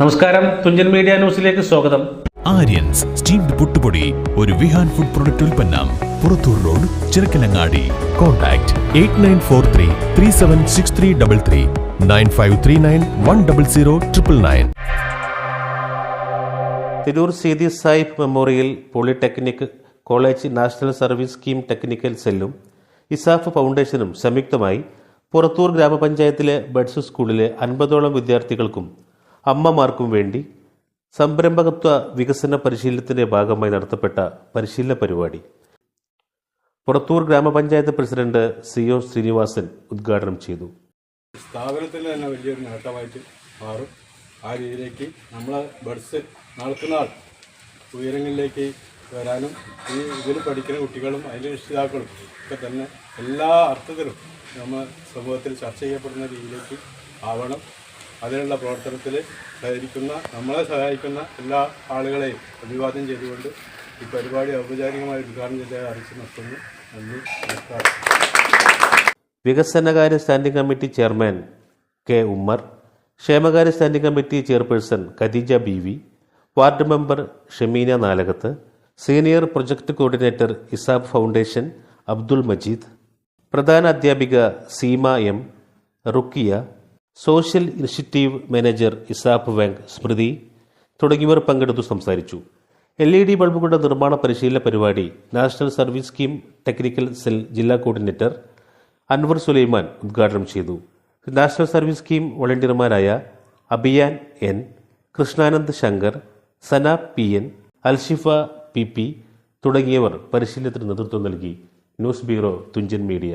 നമസ്കാരം. തുഞ്ചൻ മീഡിയ ന്യൂസിലേക്ക് സ്വാഗതം. ആര്യൻസ് സ്റ്റീംഡ് പുട്ടുപൊടി ഒരു വിഹാൻ ഫുഡ് പ്രൊഡക്റ്റ് ഉൽപ്പന്നം Purathur road Chirakkalangadi contact eight nine four three three seven six three double three nine five three nine one double zero triple nine. Tirur Seethi Sahib memorial polytechnic college national service scheme technical സെല്ലും ഇസാഫ് ഫൗണ്ടേഷനും സംയുക്തമായി പുറത്തൂർ ഗ്രാമപഞ്ചായത്തിലെ buds സ്കൂളിലെ അൻപതോളം വിദ്യാർത്ഥികൾക്കും അമ്മമാർക്കും വേണ്ടി സംരംഭകത്വ വികസന പരിശീലനത്തിന്റെ ഭാഗമായി നടത്തപ്പെട്ട പരിശീലന പരിപാടി. പുറത്തൂർ ഗ്രാമപഞ്ചായത്ത് പ്രസിഡന്റ് സി ഒ ശ്രീനിവാസൻ ഉദ്ഘാടനം ചെയ്തു. സ്ഥാപനത്തിൽ തന്നെ വലിയൊരു നേട്ടമായിട്ട് മാറും. ആ രീതിയിലേക്ക് നമ്മളെ ബഡ്സ് നാൾക്ക് നാൾ ഉയരങ്ങളിലേക്ക് വരാനും ഈ ഇതിൽ പഠിക്കുന്ന കുട്ടികളും അതിന്റെ രക്ഷിതാക്കളും ഒക്കെ തന്നെ എല്ലാ അർത്ഥത്തിലും നമ്മൾ സമൂഹത്തിൽ ചർച്ച ചെയ്യപ്പെടുന്ന രീതിയിലേക്ക് ആവണം. അതിനുള്ള പ്രവർത്തനത്തിൽ സഹകരിക്കുന്ന നമ്മളെ സഹായിക്കുന്ന എല്ലാ ആളുകളെയും അഭിവാദ്യം ചെയ്തുകൊണ്ട് ഈ പരിപാടി ഔപചാരികമായി ഉദ്ഘാടനം ചെയ്ത അറിയിച്ചു നിർത്തുന്നു. നന്ദി നമസ്കാരം. വികസനകാര്യ standing committee chairman K Ummer ക്ഷേമകാര്യ standing committee chairperson Khadeeja B V ward member Shameena Nalakath senior project coordinator ESAF foundation Abdul Majeed പ്രധാന അധ്യാപിക Seema M Rukkiya social initiative manager ESAF Wang സ്മൃതി തുടങ്ങിയവർ പങ്കെടുത്തു സംസാരിച്ചു. എൽ ഇ ഡി ബൾബുകളുടെ നിർമ്മാണ പരിശീലന പരിപാടി national service scheme technical cell ജില്ലാ coordinator Anwar Sulaiman ഉദ്ഘാടനം ചെയ്തു. National service scheme വോളണ്ടിയർമാരായ Abhiyan N Krishnanand Shankar Sana P N Alshifa P P തുടങ്ങിയവർ പരിശീലനത്തിന് നേതൃത്വം നൽകി. News bureau Thunchan media.